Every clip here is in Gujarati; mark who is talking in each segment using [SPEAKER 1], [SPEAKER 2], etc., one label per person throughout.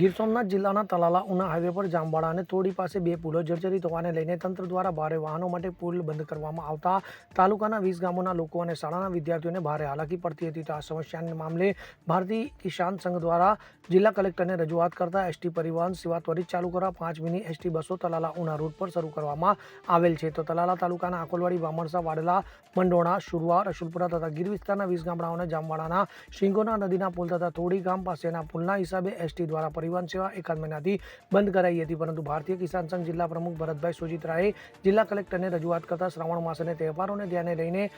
[SPEAKER 1] ગીર સોમનાથ જિલ્લાના તલાલા ઉના હાઈવે પર જામવાડા અને તોડી પાસે બે પુલો જર્જરિત હોવાને લઈને તંત્ર દ્વારા ભારે વાહનો માટે પુલ બંધ કરવામાં આવતા તાલુકાના વીસ ગામોના લોકો અને શાળાના વિદ્યાર્થીઓને ભારે હાલાકી પડતી હતી. તો આ સમસ્યાના મામલે ભારતીય કિસાન સંઘ દ્વારા જિલ્લા કલેક્ટરને રજૂઆત કરતા એસટી પરિવહન સેવા ત્વરિત ચાલુ કરવા પાંચ મિની એસટી બસો તલાલા ઉના રૂટ પર શરૂ કરવામાં આવેલ છે. તો તલાલા તાલુકાના આકોલવાડી, વામણસા, વાડલા, મંડોણા શુરવા રસુલપુરા તથા ગીર વિસ્તારના વીસ ગામડાઓને જામવાડાના શિંગોના નદીના પુલ તથા થોડી ગામ પાસેના પુલના હિસાબે એસટી દ્વારા પરિવહન સેવા એકાદ મહિનાથી બંધ કરાઈ હતી. પરંતુ ભારતીય કિસાન સંઘ જિલ્લા પ્રમુખ ભરતભાઈ સુજિત્રાએ જિલ્લા કલેક્ટરને રજૂઆત કરતા શ્રાવણ માસ અને તહેવારોને ધ્યાને લઈને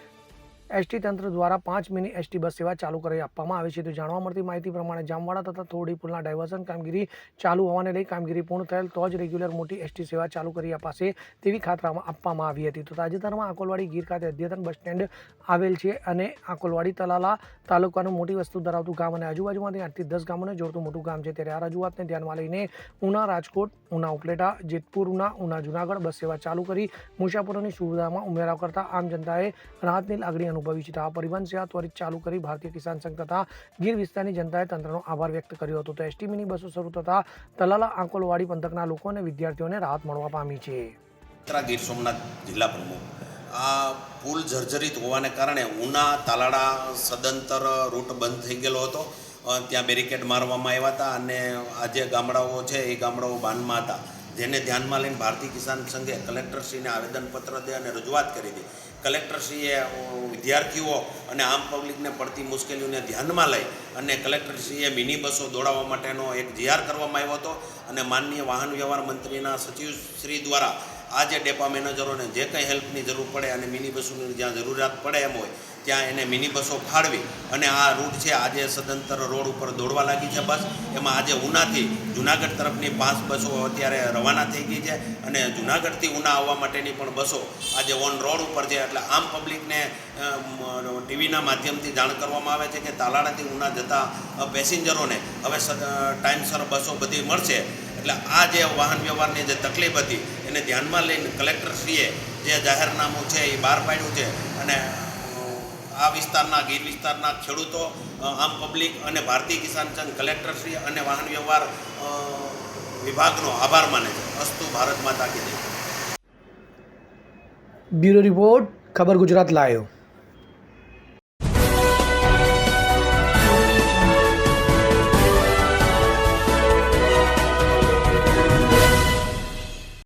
[SPEAKER 1] એસટી તંત્ર દ્વારા પાંચ મિની એસટી બસ સેવા ચાલુ કરી આપવામાં આવી છે. તો જાણવા મળતી માહિતી પ્રમાણે જામવાડા તથા થોડી પુલના ડાયવર્ઝન કામગીરી ચાલુ હોવાને લઈ કામગીરી પૂર્ણ થયેલ તો જ રેગ્યુલર મોટી એસટી સેવા ચાલુ કરી અપાશે તેવી ખાતરામાં આપવામાં આવી હતી. તો તાજેતરમાં આકોલવાડી ગીર ખાતે અદ્યતન બસ સ્ટેન્ડ આવેલ છે અને આકોલવાડી તલાલા તાલુકાનું મોટી વસ્તુ ધરાવતું ગામ અને આજુબાજુમાંથી આઠથી દસ ગામોને જોડતું મોટું ગામ છે. ત્યારે આ રજૂઆતને ધ્યાનમાં લઈને ઉના રાજકોટ, ઉના ઉપલેટા, જેતપુર, ઉના ઉના જુનાગઢ બસ સેવા ચાલુ કરી મુસાફરોની સુવિધામાં ઉમેરા કરતા આમ જનતાએ રાહતની લાગણી અનુભવી છે. તો આ પરિવહન સેવા ત્વરિત ચાલુ કરી ભારતીય કિસાન સંઘ તથા ગીર વિસ્તારની જનતાએ તંત્રનો આભાર વ્યક્ત કર્યો હતો. તો એસટી બસો શરૂ થતા તલાલા આંકોલવાડી પંથકના લોકો અને વિદ્યાર્થીઓને રાહત મળવા પામી છે.
[SPEAKER 2] ગીર સોમનાથ જિલ્લા પ્રમુખ. આ પુલ જર્જરિત હોવાને કારણે ઉના તાલાડા સદંતર રૂટ બંધ થઈ ગયેલો હતો. ત્યાં બેરિકેડ મારવામાં આવ્યા હતા અને આ જે ગામડાઓ છે એ ગામડાઓ બાનમાં હતા. જેને ધ્યાનમાં લઈને ભારતીય કિસાન સંઘે કલેક્ટરશ્રીને આવેદનપત્ર દે અને રજૂઆત કરી હતી. કલેક્ટરશ્રીએ વિદ્યાર્થીઓ અને આમ પબ્લિકને પડતી મુશ્કેલીઓને ધ્યાનમાં લઈ અને કલેક્ટરશ્રીએ મિની બસો દોડાવવા માટેનો એક જીઆર કરવામાં આવ્યો હતો અને માનનીય વાહન વ્યવહાર મંત્રીના સચિવશ્રી દ્વારા આ જે ડેપા મેનેજરોને જે કંઈ હેલ્પની જરૂર પડે અને મિની બસોની જ્યાં જરૂરિયાત પડે એમ હોય ત્યાં એને મિની બસો ફાળવી અને આ રૂટ છે આજે સદંતર રોડ ઉપર દોડવા લાગી છે બસ. એમાં આજે ઉનાથી જુનાગઢ તરફની પાંચ બસો અત્યારે રવાના થઈ ગઈ છે અને જુનાગઢથી ઉના આવવા માટેની પણ બસો આજે ઓન રોડ ઉપર છે. એટલે આમ પબ્લિકને ટીવીના માધ્યમથી જાણ કરવામાં આવે છે કે તાલાળાથી ઉના જતા પેસેન્જરોને હવે ટાઈમસર બસો બધી મળશે. એટલે આ જે વાહન વ્યવહારની જે તકલીફ હતી એને ધ્યાનમાં લઈને કલેક્ટરશ્રીએ જે જાહેરનામું છે એ બહાર પાડ્યું છે અને આ વિસ્તારના, ગીર વિસ્તારના ખેડૂતો આમ પબ્લિક અને ભારતીય કિસાન સંઘ કલેક્ટરશ્રી અને વાહન વ્યવહાર વિભાગનો આભાર માને છે. અસ્તુ ભારત માતા કી જય.
[SPEAKER 1] બ્યુરો રિપોર્ટ, ખબર ગુજરાત લાયો.